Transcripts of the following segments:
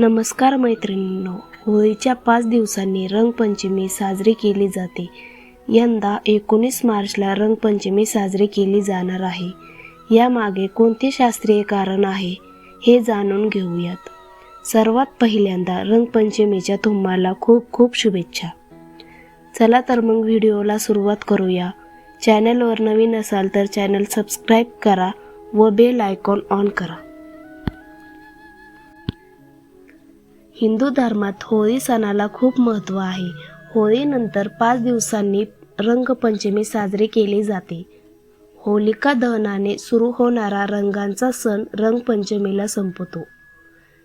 नमस्कार मैत्रिणींनो होळीच्या पाच दिवसांनी रंगपंचमी साजरी केली जाते. यंदा एकोणीस मार्चला रंगपंचमी साजरी केली जाणार आहे. यामागे कोणते शास्त्रीय कारण आहे हे जाणून घेऊयात. सर्वात पहिल्यांदा रंगपंचमीच्या तुम्हाला खूप खूप शुभेच्छा. चला तर मग व्हिडिओला सुरुवात करूया. चॅनलवर नवीन असाल तर चॅनल सबस्क्राईब करा व बेल आयकॉन ऑन करा. हिंदू धर्मात होळी सणाला खूप महत्त्व आहे. होळीनंतर पाच दिवसांनी रंगपंचमी साजरी केली जाते. होलिका दहनाने सुरू होणारा रंगांचा सण रंगपंचमीला संपतो.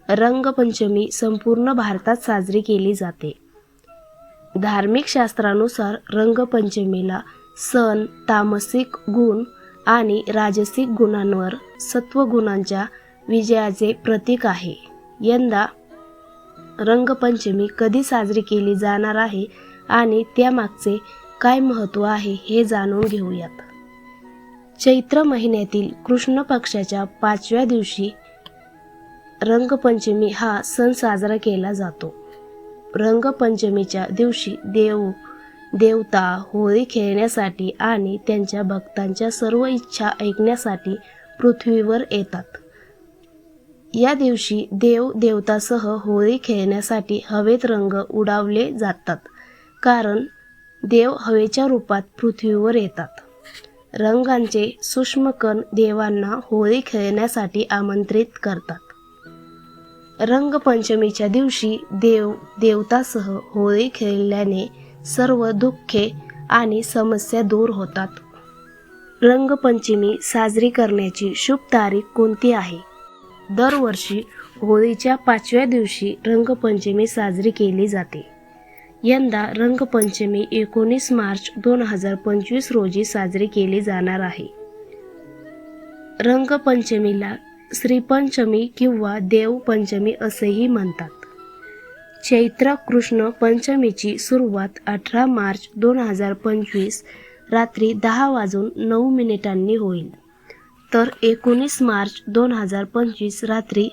रंगपंचमी संपूर्ण भारतात साजरी केली जाते. धार्मिक शास्त्रानुसार रंगपंचमीला सण तामसिक गुण आणि राजसिक गुणांवर सत्वगुणांच्या विजयाचे प्रतीक आहे. यंदा रंगपंचमी कधी साजरी केली जाणार आहे आणि त्यामागचे काय महत्त्व आहे हे जाणून घेऊयात. चैत्र महिन्यातील कृष्ण पक्षाच्या पाचव्या दिवशी रंगपंचमी हा सण साजरा केला जातो. रंगपंचमीच्या दिवशी देव देवता होळी खेळण्यासाठी आणि त्यांच्या भक्तांच्या सर्व इच्छा ऐकण्यासाठी पृथ्वीवर येतात. या दिवशी देव देवतासह होळी खेळण्यासाठी हवेत रंग उडावले जातात. कारण देव हवेच्या रूपात पृथ्वीवर येतात. रंगांचे सूक्ष्मकण देवांना होळी खेळण्यासाठी आमंत्रित करतात. रंगपंचमीच्या दिवशी देव देवतासह होळी खेळल्याने सर्व दुःखे आणि समस्या दूर होतात. रंगपंचमी साजरी करण्याची शुभ तारीख कोणती आहे? दरवर्षी होळीच्या पाचव्या दिवशी रंगपंचमी साजरी केली जाते. यंदा रंगपंचमी एकोणीस मार्च दोन हजार पंचवीस रोजी साजरी केली जाणार आहे. रंगपंचमीला श्रीपंचमी किंवा देवपंचमी असेही म्हणतात. चैत्र कृष्ण पंचमीची सुरुवात अठरा मार्च दोन हजार पंचवीस रात्री दहा वाजून नऊ मिनिटांनी होईल. तर एकोणीस मार्च दोन हजार पंचवीस रात्री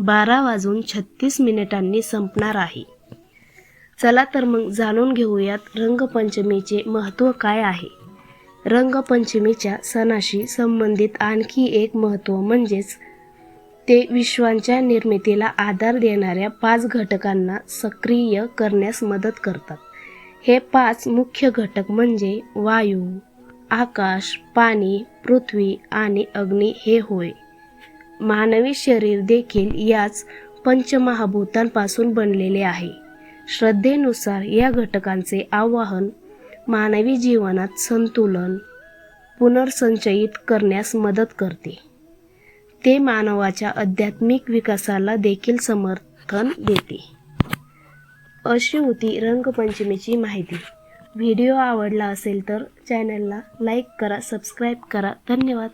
बारा वाजून छत्तीस मिनिटांनी संपणार आहे. चला तर मग जाणून घेऊयात रंगपंचमीचे महत्त्व काय आहे. रंगपंचमीच्या सणाशी संबंधित आणखी एक महत्त्व म्हणजेच ते विश्वांच्या निर्मितीला आधार देणाऱ्या पाच घटकांना सक्रिय करण्यास मदत करतात. हे पाच मुख्य घटक म्हणजे वायू आकाश पाणी पृथ्वी आणि अग्नी हे होय. मानवी शरीर देखील याच पंचमहाभूतांपासून बनलेले आहे. श्रद्धेनुसार या घटकांचे आवाहन मानवी जीवनात संतुलन पुनर्संचयित करण्यास मदत करते. ते मानवाच्या आध्यात्मिक विकासाला देखील समर्थन देते. अशी होती रंगपंचमीची माहिती. व्हिडिओ आवडला असेल तर चॅनलला लाईक करा सबस्क्राईब करा. धन्यवाद.